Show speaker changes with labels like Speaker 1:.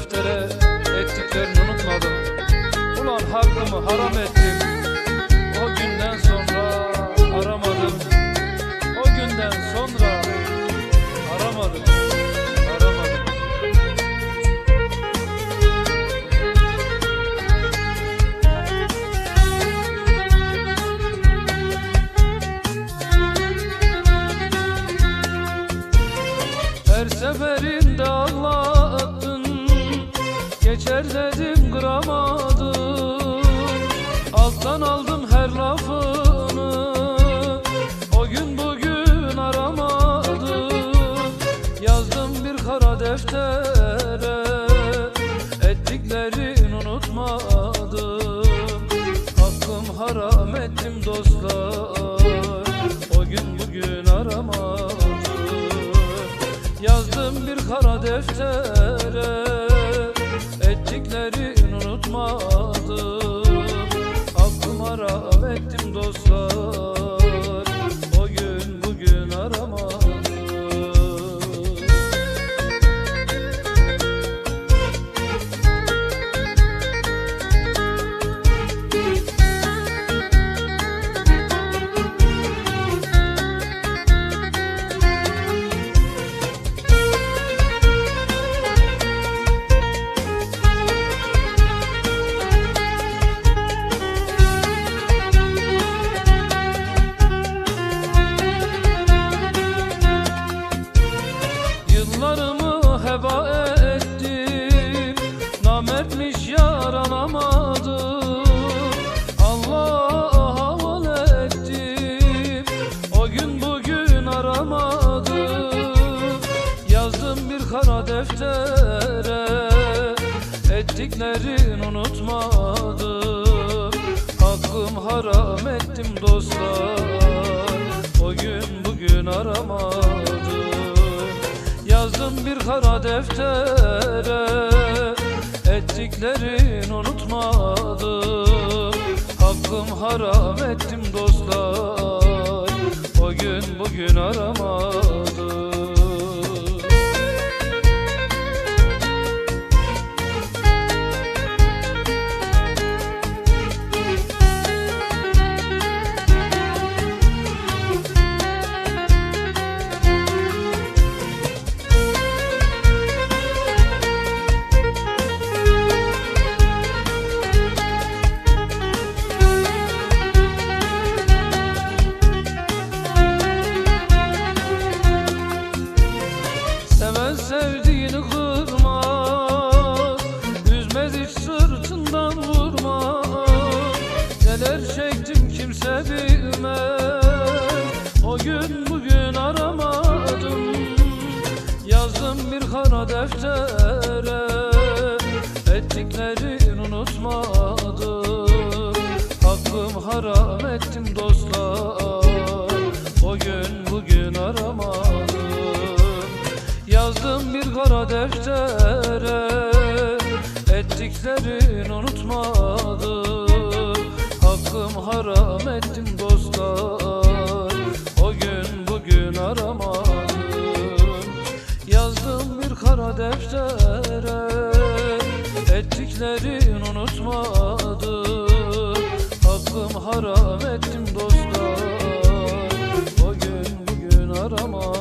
Speaker 1: deftere ettiklerini unutmadım. Ulan hakkımı haram ettim. O günden sonra aramadım. O günden sonra aramadım. Aramadım. Her seferinde anlattın Geçer dedim kıramadım. Alttan aldım her lafını. O gün bugün aramadım. Yazdım bir kara deftere. Ettiklerini unutmadım. Hakkım haram ettim dostlar. O gün bugün aramadım. Yazdım bir kara deftere Ettiklerini unutmadım. Hakkım haram ettim dostlar Heba ettim. Namertmiş yaranamadım Allah'a havale ettim. O gün bugün aramadım. Yazdım bir kara deftere. Ettiklerini unutmadım. Hakkım haram ettim dostlar. O gün bugün aramadım kara deftere Ettiklerini unutmadım. Hakkım haram ettim dostlar. O gün bugün aramadım bilmez O gün bugün aramadım. Yazdım bir kara deftere Ettiklerini unutmadım. Hakkım haram ettim dostlar O gün bugün aramadım. Yazdım bir kara deftere Ettiklerini unutmadım. Hakkım haram ettim deftere Ettiklerin unutmadı. Hakkım haram ettim dostlar. O gün bugün aramam